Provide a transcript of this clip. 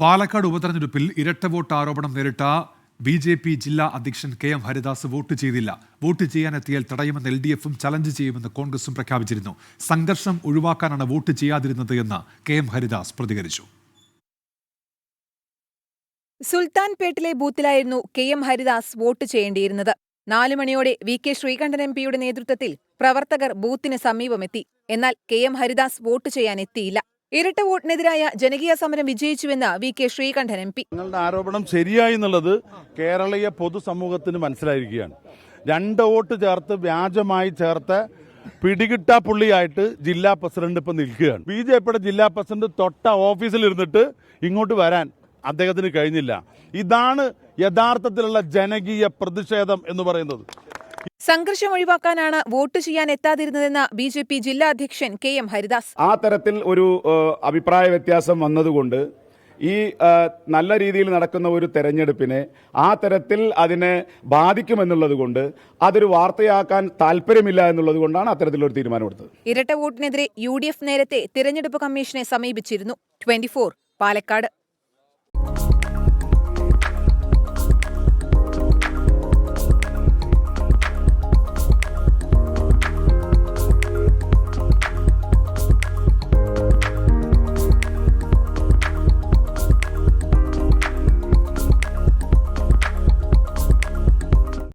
പാലക്കാട് ഉപതെരഞ്ഞെടുപ്പിൽ ഇരട്ട വോട്ട് ആരോപണം നേരിട്ട ബി ജെ പി ജില്ലാ അധ്യക്ഷൻ കെ എം ഹരിദാസ് വോട്ട് ചെയ്തില്ല. വോട്ട് ചെയ്യാനെത്തിയാൽ തടയുമെന്ന് എൽ ഡി എഫും ചലഞ്ച് ചെയ്യുമെന്ന് കോൺഗ്രസും പ്രഖ്യാപിച്ചിരുന്നു. സംഘർഷം ഒഴിവാക്കാനാണ് വോട്ട് ചെയ്യാതിരുന്നത് എന്ന് കെ എം ഹരിദാസ് പ്രതികരിച്ചു. സുൽത്താൻപേട്ടിലെ ബൂത്തിലായിരുന്നു കെ എം ഹരിദാസ് വോട്ട് ചെയ്യേണ്ടിയിരുന്നത്. നാലു മണിയോടെ വി കെ ശ്രീകണ്ഠൻ എം പിയുടെ നേതൃത്വത്തിൽ പ്രവർത്തകർ ബൂത്തിന് സമീപമെത്തി. എന്നാൽ കെ എം ഹരിദാസ് വോട്ട് ചെയ്യാൻ എത്തിയില്ല ഇരട്ട വോട്ടിനെതിരായ ജനകീയ സമരം വിജയിച്ചുവെന്ന് V K Sreekandan M P. നിങ്ങളുടെ ആരോപണം ശരിയായി എന്നുള്ളത് കേരളീയ പൊതുസമൂഹത്തിന് മനസ്സിലായിരിക്കുകയാണ്. രണ്ട് വോട്ട് ചേർത്ത് വ്യാജമായി ചേർത്ത് പിടികിട്ടാ പുള്ളിയായിട്ട് ജില്ലാ പ്രസിഡന്റ് ഇപ്പൊ നിൽക്കുകയാണ്. ബി ജെ പിയുടെ ജില്ലാ പ്രസിഡന്റ് തൊട്ട ഓഫീസിൽ ഇരുന്നിട്ട് ഇങ്ങോട്ട് വരാൻ അദ്ദേഹത്തിന് കഴിഞ്ഞില്ല. ഇതാണ് യഥാർത്ഥത്തിലുള്ള ജനകീയ പ്രതിഷേധം എന്ന് പറയുന്നത്. സംഘർഷം ഒഴിവാക്കാനാണ് വോട്ട് ചെയ്യാൻ എത്താതിരുന്നതെന്ന് ബി ജെ പി ജില്ലാ അധ്യക്ഷൻ കെ എം ഹരിദാസ്. ആ തരത്തിൽ ഒരു അഭിപ്രായ വ്യത്യാസം വന്നതുകൊണ്ട് ഈ നല്ല രീതിയിൽ നടക്കുന്ന ഒരു തെരഞ്ഞെടുപ്പിനെ ആ തരത്തിൽ അതിനെ ബാധിക്കുമെന്നുള്ളത് കൊണ്ട് അതൊരു വാർത്തയാക്കാൻ താല്പര്യമില്ല എന്നുള്ളത് കൊണ്ടാണ് അത്തരത്തിലൊരു തീരുമാനമെടുത്തത് ഇരട്ട വോട്ടിനെതിരെ യു ഡി എഫ് നേരത്തെ തിരഞ്ഞെടുപ്പ് കമ്മീഷനെ സമീപിച്ചിരുന്നു. ട്വന്റി പാലക്കാട്.